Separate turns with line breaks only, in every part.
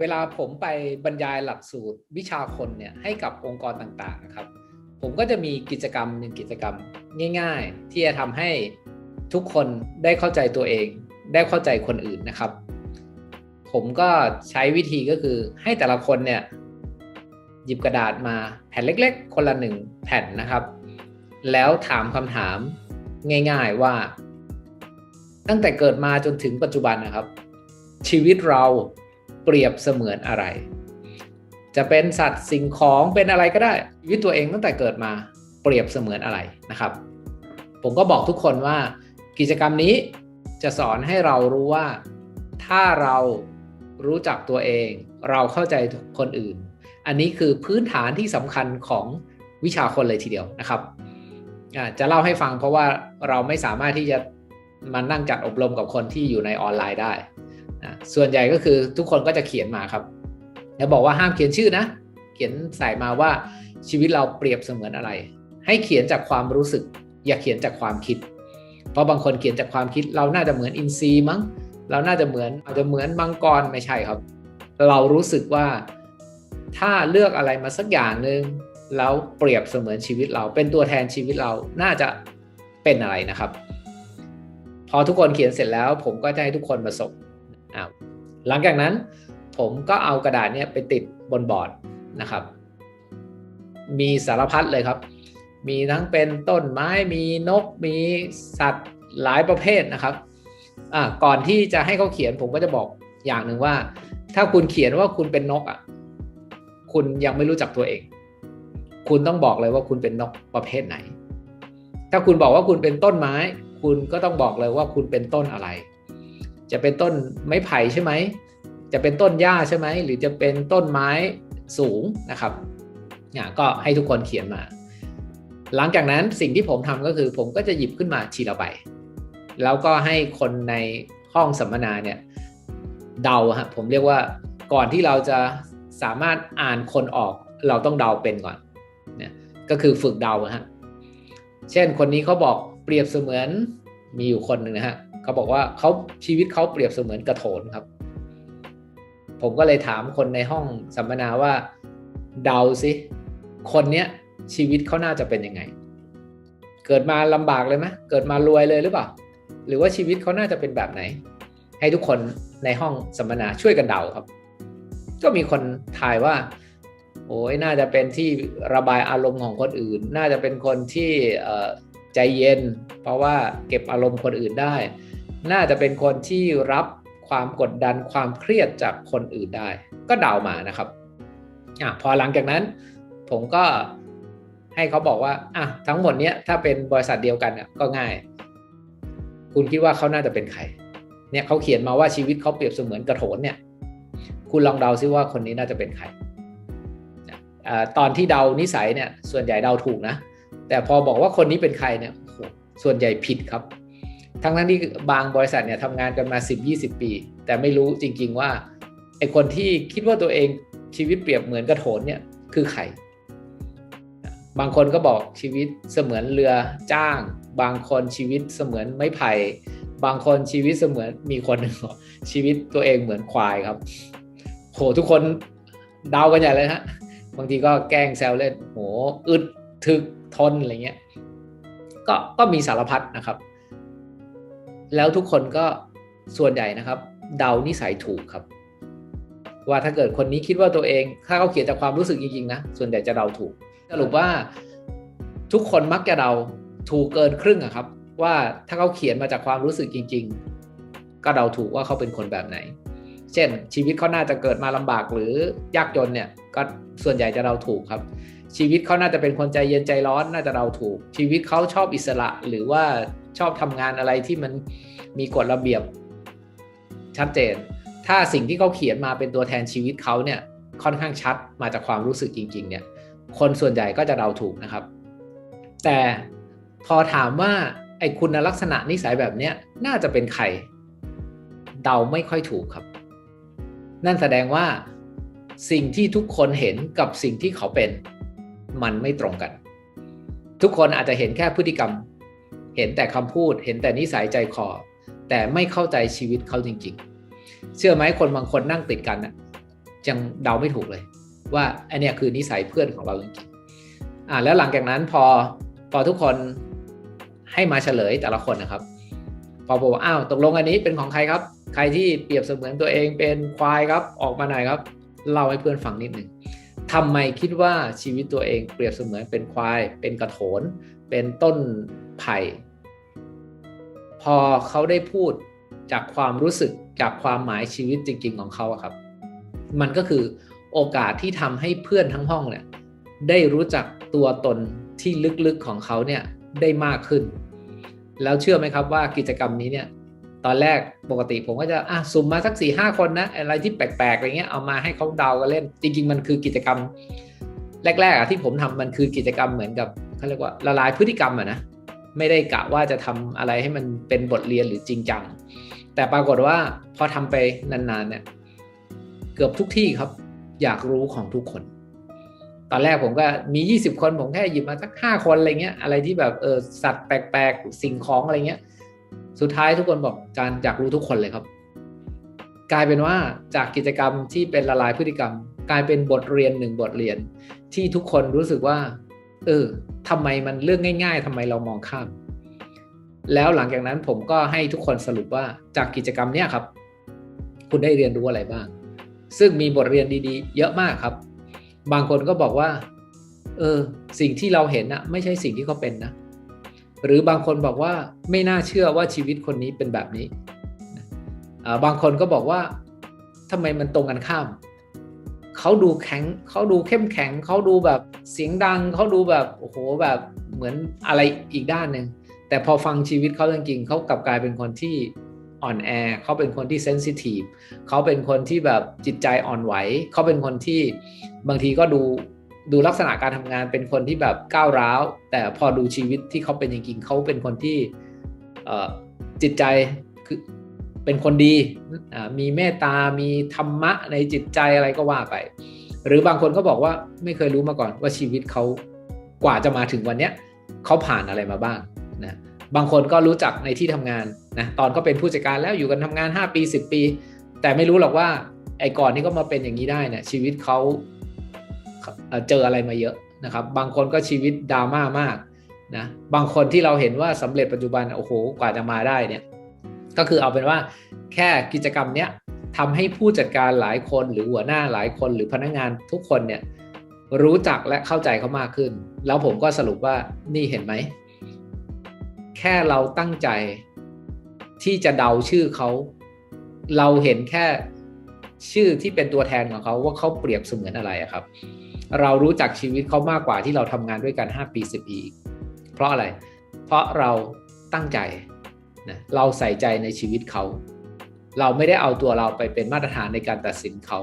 เวลาผมไปบรรยายหลักสูตรวิชาคนเนี่ยให้กับองค์กรต่างๆนะครับ ผมก็จะมีกิจกรรมหนึ่งกิจกรรมง่าย ๆ ที่จะทำให้ทุกคนได้เข้าใจตัวเอง ได้เข้าใจคนอื่นนะครับ ผมก็ใช้วิธีก็คือให้แต่ละคนเนี่ยหยิบกระดาษมาแผ่นเล็ก ๆ คนละหนึ่งแผ่นนะครับ แล้วถามคำถามง่าย ๆว่า ตั้งแต่เกิดมาจนถึงปัจจุบันนะครับ ชีวิตเรา เปรียบเสมือนอะไร จะเป็นสัตว์สิ่งของเป็นอะไรก็ได้ชีวิตตัวเองตั้งแต่เกิดมาเปรียบเสมือนอะไรนะครับ ผมก็บอกทุกคนว่ากิจกรรมนี้จะสอนให้เรารู้ว่าถ้าเรารู้จักตัวเอง เราเข้าใจคนอื่น อันนี้คือพื้นฐานที่สำคัญของวิชาคนเลยทีเดียวนะครับจะเล่าให้ฟังเพราะว่าเราไม่สามารถที่จะมานั่งจัดอบรมกับคนที่อยู่ในออนไลน์ได้ ส่วนใหญ่ก็คือทุกคนก็จะเขียนมาครับ แล้วบอกว่าห้ามเขียนชื่อนะ เขียนใส่มาว่าชีวิตเราเปรียบเสมือนอะไร ให้เขียนจากความรู้สึก อย่าเขียนจากความคิด เพราะบางคนเขียนจากความคิด เราน่าจะเหมือนอินทรีย์มั้ง เราน่าจะเหมือนอาจจะเหมือนมังกรไม่ใช่ครับ เรารู้สึกว่าถ้าเลือกอะไรมาสักอย่างหนึ่งแล้วเปรียบเสมือนชีวิตเรา เป็นตัวแทนชีวิตเราน่าจะเป็นอะไรนะครับ พอทุกคนเขียนเสร็จแล้ว ผมก็จะให้ทุกคนมาส่ง หลังจากนั้นผมก็เอากระดาษเนี้ยไปติดบนบอร์ดนะครับ มีสารพัดเลยครับ มีทั้งเป็นต้นไม้มีนกมีสัตว์หลายประเภทนะครับอ่าก่อนที่จะให้เขาเขียนผมก็จะบอกอย่างหนึ่งว่า ถ้าคุณเขียนว่าคุณเป็นนกอะคุณยังไม่รู้จักตัวเอง คุณต้องบอกเลยว่าคุณเป็นนกประเภทไหน ถ้าคุณบอกว่าคุณเป็นต้นไม้ คุณก็ต้องบอกเลยว่าคุณเป็นต้นอะไร จะเป็นต้นไม้ไผ่ใช่ไหม จะเป็นต้นหญ้าใช่ไหม หรือจะเป็นต้นไม้สูงนะครับเนี่ยก็ให้ทุกคนเขียนมา หลังจากนั้นสิ่งที่ผมทำก็คือ ผมก็จะหยิบขึ้นมาทีละใบ แล้วก็ให้คนในห้องสัมมนาเนี่ยเดาฮะผมเรียกว่าก่อนที่เราจะสามารถอ่านคนออกเราต้องเดาเป็นก่อนเนี่ยก็คือฝึกเดาฮะเช่นคนนี้เขาบอกเปรียบเสมือนมีอยู่คนหนึ่งนะฮะ เขาบอกว่าเขาชีวิตเขาเปรียบเสมือนกระโถนครับ ผมก็เลยถามคนในห้องสัมมนาว่าเดาสิคนเนี้ยชีวิตเขาน่าจะเป็นยังไง เกิดมาลำบากเลยไหมเกิดมารวยเลยหรือเปล่า หรือว่าชีวิตเขาน่าจะเป็นแบบไหน ให้ทุกคนในห้องสัมมนาช่วยกันเดาครับ ก็มีคนทายว่า โอ้ยน่าจะเป็นที่ระบายอารมณ์ของคนอื่น น่าจะเป็นคนที่ใจเย็น เพราะว่าเก็บอารมณ์คนอื่นได้ น่าจะเป็นคนที่รับความกดดันความเครียดจากคนอื่นได้ ก็เดามานะครับอะพอหลังจากนั้น ผมก็ให้เขาบอกว่าอะทั้งหมดเนี้ยถ้าเป็นบริษัทเดียวกันก็ง่าย คุณคิดว่าเขาน่าจะเป็นใครเนี่ยเขาเขียนมาว่าชีวิตเขาเปรียบเสมือนกระโถนเนี่ย คุณลองเดาซิว่าคนนี้น่าจะเป็นใครตอนที่เดานิสัยเนี่ย ส่วนใหญ่เดาถูกนะ แต่พอบอกว่าคนนี้เป็นใครเนี่ยส่วนใหญ่ผิดครับ ทั้งนั้นที่บางบริษัทเนี่ยทำงานกันมา 10-20 ปี แต่ไม่รู้จริง ๆว่าไอคนที่คิดว่าตัวเองชีวิตเปรียบเหมือนกระโถนเนี่ยคือใครบางคนก็บอกชีวิตเสมือนเรือจ้าง บางคนชีวิตเสมือนไม้ไผ่บางคนชีวิตเสมือนมีคนหนึ่งชีวิตตัวเองเหมือนควายครับโหทุกคนเดากันใหญ่เลยฮะบางทีก็แกล้งแซวเล่นโหอึดถึกทนอะไรเงี้ยก็ก็มีสารพัดนะครับ แล้วทุกคนก็ส่วนใหญ่นะครับ เดานิสัยถูกครับ ว่าถ้าเกิดคนนี้คิดว่าตัวเอง ถ้าเขาเขียนจากความรู้สึกจริงๆนะส่วนใหญ่จะเดาถูกสรุปว่าทุกคนมักจะเดาถูกเกินครึ่งอะครับ ว่าถ้าเขาเขียนมาจากความรู้สึกจริง ๆ ก็เดาถูกว่าเขาเป็นคนแบบไหน เช่น ชีวิตเขาน่าจะเกิดมาลำบากหรือยากจนเนี่ยก็ส่วนใหญ่จะเดาถูกครับ ชีวิตเขาน่าจะเป็นคนใจเย็นใจร้อนน่าจะเดาถูก ชีวิตเขาชอบอิสระหรือว่าชอบทำงานอะไรที่มันมีกฎระเบียบชัดเจน ถ้าสิ่งที่เขาเขียนมาเป็นตัวแทนชีวิตเขาเนี่ยค่อนข้างชัดมาจากความรู้สึกจริง ๆ เนี่ย คนส่วนใหญ่ก็จะเดาถูกนะครับ แต่พอถามว่าไอ้คุณลักษณะนิสัยแบบเนี้ยน่าจะเป็นใครเดาไม่ค่อยถูกครับ นั่นแสดงว่าสิ่งที่ทุกคนเห็นกับสิ่งที่เขาเป็น มันไม่ตรงกัน ทุกคนอาจจะเห็นแค่พฤติกรรม เห็นแต่คำพูด เห็นแต่นิสัยใจคอ แต่ไม่เข้าใจชีวิตเขาจริง ๆ เชื่อไหมคนบางคนนั่งติดกันนะยังเดาไม่ถูกเลย ว่าอันเนี้ยคือนิสัยเพื่อนของเราจริงๆอ่าแล้วหลังจากนั้นพอพอทุกคนให้มาเฉลยแต่ละคนนะครับ พอบอกว่าอ้าวตกลงอันนี้เป็นของใครครับ ใครที่เปรียบเสมือนตัวเองเป็นควายครับออกมาหน่อยครับเล่าให้เพื่อนฟังนิดหนึ่ง ทำไมคิดว่าชีวิตตัวเองเปรียบเสมือนเป็นควาย เป็นกระโถน เป็นต้นไผ่พอเขาได้พูดจากความรู้สึกจากความหมายชีวิตจริง ๆ ของเขาครับ มันก็คือโอกาสที่ทำให้เพื่อนทั้งห้องเนี่ยได้รู้จักตัวตนที่ลึกๆของเขาเนี่ยได้มากขึ้น แล้วเชื่อไหมครับว่ากิจกรรมนี้เนี่ย ตอนแรกปกติผมก็จะอะสุ่มมาสักสี่ห้าคนนะอะไรที่แปลกๆอะไรเงี้ยเอามาให้เขาเดากันเล่น จริง ๆ มันคือกิจกรรม แรกๆอะที่ผมทำมันคือกิจกรรมเหมือนกับเขาเรียกว่าละลายพฤติกรรมอะนะไม่ได้กะว่าจะทำอะไรให้มันเป็นบทเรียนหรือจริงจังแต่ปรากฏว่าพอทำไปนานๆเนี่ยเกือบทุกที่ครับ อยากรู้ของทุกคน ตอนแรกผมก็มี 20 คนผมแค่หยิบมาสัก5คนอะไรเงี้ยอะไรที่แบบเออสัตว์แปลกๆ สิ่งของอะไรเงี้ย สุดท้ายทุกคนบอกการอยากรู้ทุกคนเลยครับ กลายเป็นว่าจากกิจกรรมที่เป็นละลายพฤติกรรม กลายเป็นบทเรียนหนึ่งบทเรียน ที่ทุกคนรู้สึกว่า เออทำไมมันเรื่องง่าย ๆทำไมเรามองข้าม แล้วหลังจากนั้นผมก็ให้ทุกคนสรุปว่าจากกิจกรรมเนี้ยครับ คุณได้เรียนรู้อะไรบ้าง ซึ่งมีบทเรียนดีๆ เยอะมากครับ บางคนก็บอกว่า เออ สิ่งที่เราเห็นนะไม่ใช่สิ่งที่เขาเป็นนะ หรือบางคนบอกว่าไม่น่าเชื่อว่าชีวิตคนนี้เป็นแบบนี้บางคนก็บอกว่าทำไมมันตรงกันข้าม เขาดูแข็งเขาดูเข้มแข็ง เขาดูแบบเสียงดัง เขาดูแบบโอ้โหแบบเหมือนอะไรอีกด้านหนึ่งแต่พอฟังชีวิตเขาจริงๆเขากลับกลายเป็นคนที่อ่อนแอเขาเป็นคนที่เซนซิทีฟเขาเป็นคนที่แบบจิตใจอ่อนไหวเขาเป็นคนที่บางทีก็ดู ดูลักษณะการทำงานเป็นคนที่แบบก้าวร้าว แต่พอดูชีวิตที่เขาเป็นจริงๆเขาเป็นคนที่จิตใจคือเป็นคนดีมีเมตตา มีธรรมะในจิตใจอะไรก็ว่าไป หรือบางคนก็บอกว่าไม่เคยรู้มาก่อนว่าชีวิตเขากว่าจะมาถึงวันเนี้ยเขาผ่านอะไรมาบ้างนะบางคนก็รู้จักในที่ทำงานนะตอนก็เป็นผู้จัดการแล้วอยู่กันทำงาน 5 ปี 10 ปี แต่ไม่รู้หรอกว่าไอ้ก่อนที่ก็มาเป็นอย่างนี้ได้เนี่ยชีวิตเขา เจออะไรมาเยอะนะครับ บางคนก็ชีวิตดราม่ามากนะบางคนที่เราเห็นว่าสำเร็จปัจจุบันโอ้โหกว่าจะมาได้เนี่ยก็คือเอาเป็นว่าแค่กิจกรรมเนี้ยทำให้ผู้จัดการหลายคนหรือหัวหน้าหลายคนหรือพนักงงานทุกคนเนี่ยรู้จักและเข้าใจเขามากขึ้น แล้วผมก็สรุปว่านี่เห็นไหม แค่เราตั้งใจที่จะเดาชื่อเขา เราเห็นแค่ชื่อที่เป็นตัวแทนของเขาว่าเขาเปรียบเสมือนอะไรครับ เรารู้จักชีวิตเขามากกว่าที่เราทำงานด้วยกัน 5 ปี 10 ปี เพราะอะไร เพราะเราตั้งใจนะเราใส่ใจในชีวิตเขา เราไม่ได้เอาตัวเราไปเป็นมาตรฐานในการตัดสินเขา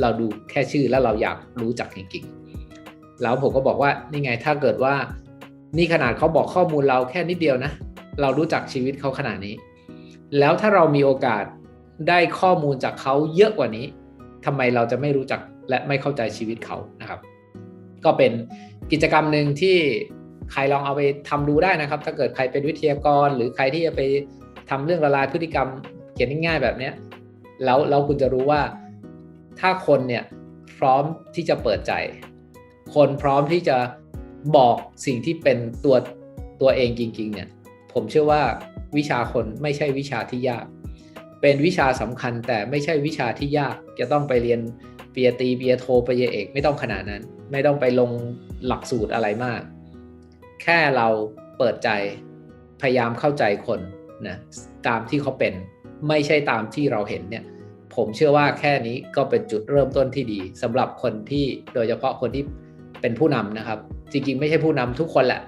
เราดูแค่ชื่อแล้วเราอยากรู้จักจริงๆ แล้วผมก็บอกว่านี่ไงถ้าเกิดว่า นี่ขนาดเขาบอกข้อมูลเราแค่นิดเดียวนะ เรารู้จักชีวิตเขาขนาดนี้ แล้วถ้าเรามีโอกาสได้ข้อมูลจากเขาเยอะกว่านี้ทำไมเราจะไม่รู้จัก และไม่เข้าใจชีวิตเขานะครับ ก็เป็นกิจกรรมหนึ่งที่ใครลองเอาไปทำดูได้นะครับ ถ้าเกิดใครเป็นวิทยากร หรือใครที่จะไปทำเรื่องละลายพฤติกรรมเขียนง่ายๆแบบนี้แล้วแล้วคุณจะรู้ว่าถ้าคนเนี่ยพร้อมที่จะเปิดใจ คนพร้อมที่จะบอกสิ่งที่เป็นตัวตัวเองจริงๆเนี่ยผมเชื่อว่าวิชาคนไม่ใช่วิชาที่ยาก เป็นวิชาสำคัญแต่ไม่ใช่วิชาที่ยากจะต้องไปเรียน เปียตีเปียโทปเยเอกไม่ต้องขนาดนั้น ไม่ต้องไปลงหลักสูตรอะไรมาก แค่เราเปิดใจพยายามเข้าใจคนนะตามที่เขาเป็นไม่ใช่ตามที่เราเห็นเนี่ย ผมเชื่อว่าแค่นี้ก็เป็นจุดเริ่มต้นที่ดีสำหรับคนที่โดยเฉพาะคนที่เป็นผู้นำนะครับ จริงๆ ไม่ใช่ผู้นำทุกคนแหละ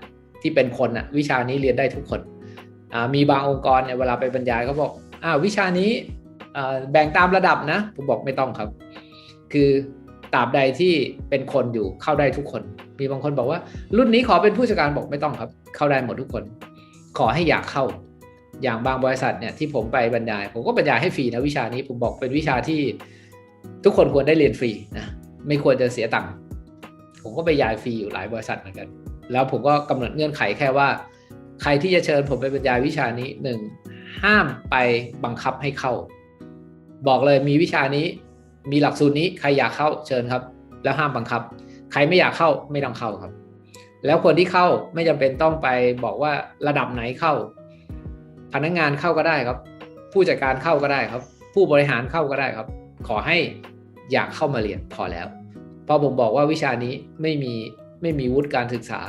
ที่เป็นคนอะวิชานี้เรียนได้ทุกคนมีบางองค์กรเนี่ยเวลาไปบรรยายเขาบอกอ้าวิชานี้แบ่งตามระดับนะ ผมบอกไม่ต้องครับ คือตราบใดที่เป็นคนอยู่เข้าได้ทุกคน มีบางคนบอกว่า รุ่นนี้ขอเป็นผู้จัดการบอกไม่ต้องครับ เข้าได้หมดทุกคน ขอให้อยากเข้า อย่างบางบริษัทเนี่ยที่ผมไปบรรยาย ผมก็บรรยายให้ฟรีนะวิชานี้ผมบอกเป็นวิชาที่ทุกคนควรได้เรียนฟรีนะไม่ควรจะเสียตังค์ผมก็ไปยายฟรีอยู่หลายบริษัทเหมือนกัน แล้วผมก็กำหนดเงื่อนไขแค่ว่า ใครที่จะเชิญผมไปบรรยายวิชานี้หนึ่งห้ามไปบังคับให้เข้า บอกเลยมีวิชานี้ มีหลักสูตรนี้ใครอยากเข้าเชิญครับ แล้วห้ามบังคับ ใครไม่อยากเข้าไม่ต้องเข้าครับ แล้วคนที่เข้าไม่จำเป็นต้องไปบอกว่าระดับไหนเข้า พนักงานเข้าก็ได้ครับ ผู้จัดการเข้าก็ได้ครับ ผู้บริหารเข้าก็ได้ครับ ขอให้อยากเข้ามาเรียนพอแล้วพราะผมบอกว่าวิชานี้ไม่มีไม่มีวุฒิการศึกษา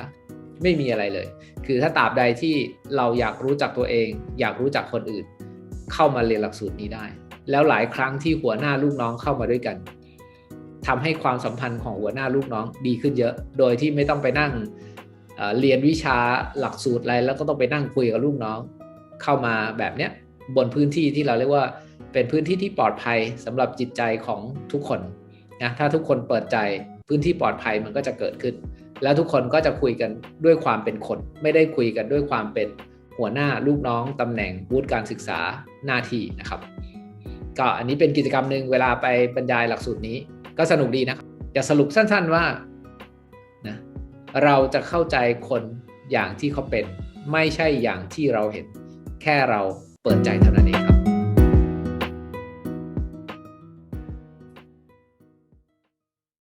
ไม่มีอะไรเลย คือถ้าตราบใดที่เราอยากรู้จักตัวเอง อยากรู้จักคนอื่น เข้ามาเรียนหลักสูตรนี้ได้ แล้วหลายครั้งที่หัวหน้าลูกน้องเข้ามาด้วยกันทำให้ความสัมพันธ์ของหัวหน้าลูกน้องดีขึ้นเยอะ โดยที่ไม่ต้องไปนั่งเเรียนวิชาหลักสูตรอะไร แล้วก็ต้องไปนั่งคุยกับลูกน้อง เข้ามาแบบเนี้ยบนพื้นที่ที่เราเรียกว่าเป็นพื้นที่ที่ปลอดภัยสำหรับจิตใจของทุกคนนะถ้าทุกคนเปิดใจพื้นที่ปลอดภัยมันก็จะเกิดขึ้น แล้วทุกคนก็จะคุยกันด้วยความเป็นคน ไม่ได้คุยกันด้วยความเป็นหัวหน้าลูกน้องตำแหน่งวุฒิการศึกษาหน้าที่นะครับ ก็อันนี้เป็นกิจกรรมหนึ่งเวลาไปบรรยายหลักสูตรนี้ ก็สนุกดีนะครับจะสรุปสั้นๆว่านะเราจะเข้าใจคนอย่างที่เขาเป็น ไม่ใช่อย่างที่เราเห็น แค่เราเปิดใจเท่านั้นเองครับ